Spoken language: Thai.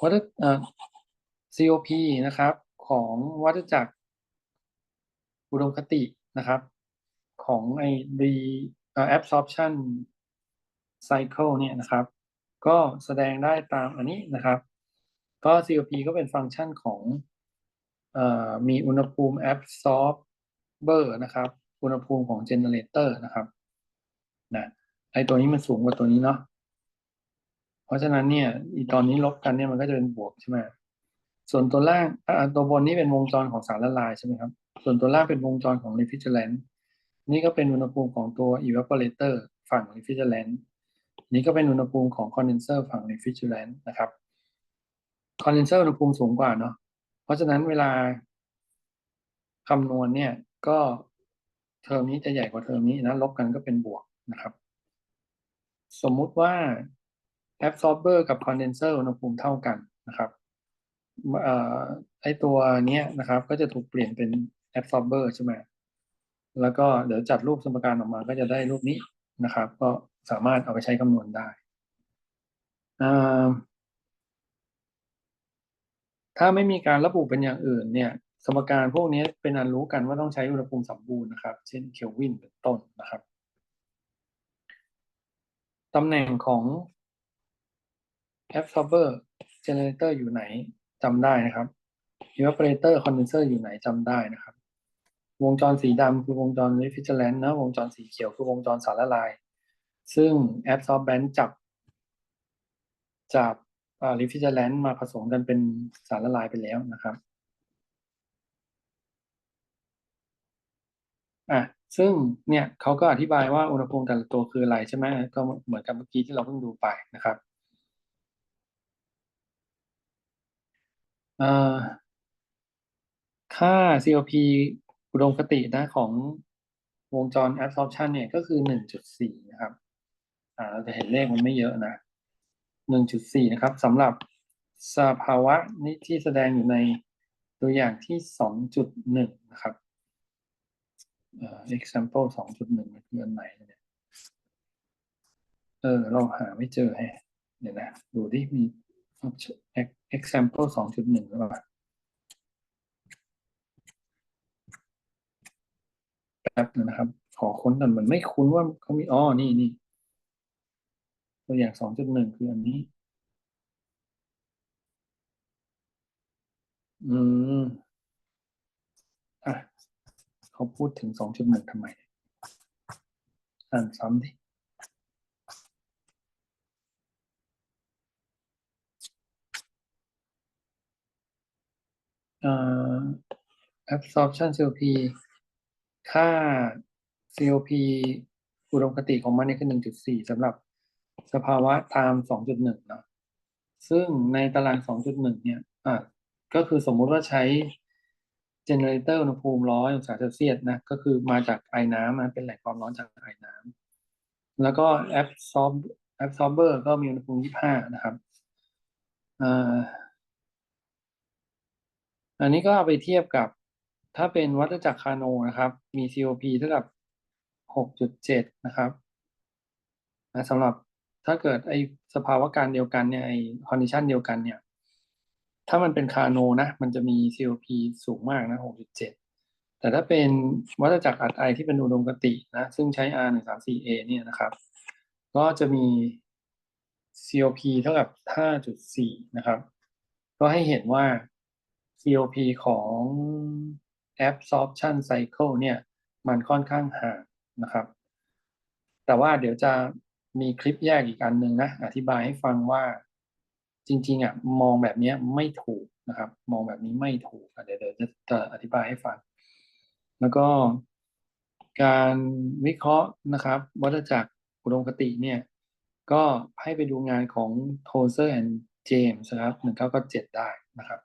วัฏเอ่อ COP นะครับ ของวัฏจักรอุดมคตินะครับ ของไอ้ re เอ่อ absorption cycle เนี่ยนะครับ ก็แสดงได้ตามอันนี้นะครับก็ COP ก็เป็นฟังก์ชันของเอ่อมีอุณหภูมิ absorber นะครับ อุณหภูมิของ generator นะครับนะไอตัวนี้มันสูงกว่าตัวนี้เนาะ เพราะฉะนั้นเนี่ยอีตอนนี้ลบกันเนี่ยมันก็จะเป็นบวกใช่ไหมส่วนตัวล่างตัวบนนี้เป็นวงจรของสารละลายใช่ไหมครับ ส่วนตัวล่างเป็นวงจรของ refrigerant นี่ก็เป็นอุณหภูมิของตัว evaporator ฝั่ง refrigerant นี่ก็เป็นอุณหภูมิของ condenser ฝั่ง refrigerant นะครับ condenser อุณหภูมิสูงกว่าเนาะ เพราะฉะนั้นเวลาคำนวณเนี่ยก็เทอมนี้จะใหญ่กว่าเทอมนี้นะลบกันก็เป็นบวกนะครับ สมมุติว่า absorber กับ condenser อุณหภูมิเท่ากันนะครับไอตัวเนี้ยนะครับ ก็จะถูกเปลี่ยนเป็น absorber ใช่ไหมแล้วก็เดี๋ยวจัดรูปสมการออกมาก็จะได้รูปนี้นะครับ ก็สามารถเอาไปใช้คำนวณได้ ถ้าไม่มีการระบุเป็นอย่างอื่นเนี่ย สมการพวกนี้เป็นอันรู้กันว่าต้องใช้อุณหภูมิสมบูรณ์นะครับ เช่นเคลวินเป็นต้นนะครับตำแหน่งของ absorber generator อยู่ไหนจำได้นะครับ evaporator condenser อยู่ไหนจำได้นะครับ วงจรสีดำคือวงจร refrigerant นะวงจรสีเขียวคือวงจรสารละลาย ซึ่ง absorbent จับจับอ่า refrigerant มาผสมกันเป็นสารละลายไปแล้วนะครับอะซึ่งเนี่ยเขาก็อธิบายว่าอุณหภูมิแต่ละตัวคืออะไรใช่ไหมก็เหมือนกับเมื่อกี้ที่เราเพิ่งดูไปนะครับ อ่าค่า COP อุดมคตินะของวงจร absorption เนี่ยก็คือหนึ่งจุดสี่นะครับ อ่าเราจะเห็นเลขมันไม่เยอะนะหนึ่งจุดสี่นะครับสำหรับสภาวะนี้ที่แสดงอยู่ในตัวอย่างที่สองจุดหนึ่งนะครับเอ่อ example สองจุดหนึ่งมันคืออันไหนเนี่ย เออ เราหาไม่เจอแฮะเดี๋ยวนะ ดูดิมี example สองจุดหนึ่งหรือเปล่าแป๊บนึงนะครับ ขอค้นกันมันไม่คุ้นว่าเขามีอ๋อนี่นี่ตัวอย่างสองจุดหนึ่งคืออันนี้ อืม อะ เขาพูดถึงสองจุดหนึ่งทำไม อ่านซ้ำดิ เอ่อ absorption COP ค่า COP อุดมคติของมันเนี่ยคือหนึ่งจุดสี่สำหรับสภาวะ time สองจุดหนึ่งเนาะซึ่งในตารางสองจุดหนึ่งเนี่ยอะก็คือสมมุติว่าใช้ generator อุณหภูมิร้อยองศาเซลเซียสนะก็คือมาจากไอ้น้ำนะเป็นแหล่งความร้อนจากไอ้น้ำแล้วก็ absorb absorber ก็มีอุณหภูมิยี่ห้านะครับอ่า อันนี้ก็เอาไปเทียบกับถ้าเป็นวัฏจักรคาโนนะครับ มี COP เท่ากับ 6.7 นะครับสำหรับถ้าเกิดไอสภาวะการเดียวกันเนี่ยไอคอนดิชันเดียวกันเนี่ย ถ้ามันเป็นคาโนนะ มันจะมี COP สูงมากนะ 6.7 แต่ถ้าเป็นวัฏจักรอัดไอที่เป็นอุดมคตินะ ซึ่งใช้ R134A เนี่ยนะครับ ก็จะมี COP เท่ากับ 5.4 นะครับ ก็ให้เห็นว่า COP ของ absorption cycle เนี่ยมันค่อนข้างห่างนะครับ แต่ว่าเดี๋ยวจะมีคลิปแยกอีกอันหนึ่งนะ อธิบายให้ฟังว่าจริงๆอะมองแบบนี้ไม่ถูกนะครับ มองแบบนี้ไม่ถูกเดี๋ยวเดี๋ยวจะจะอธิบายให้ฟัง แล้วก็การวิเคราะห์นะครับวัฏจักรอุดมคติเนี่ย ก็ให้ไปดูงานของ t o s e r and James นะครับ1997ได้นะครับ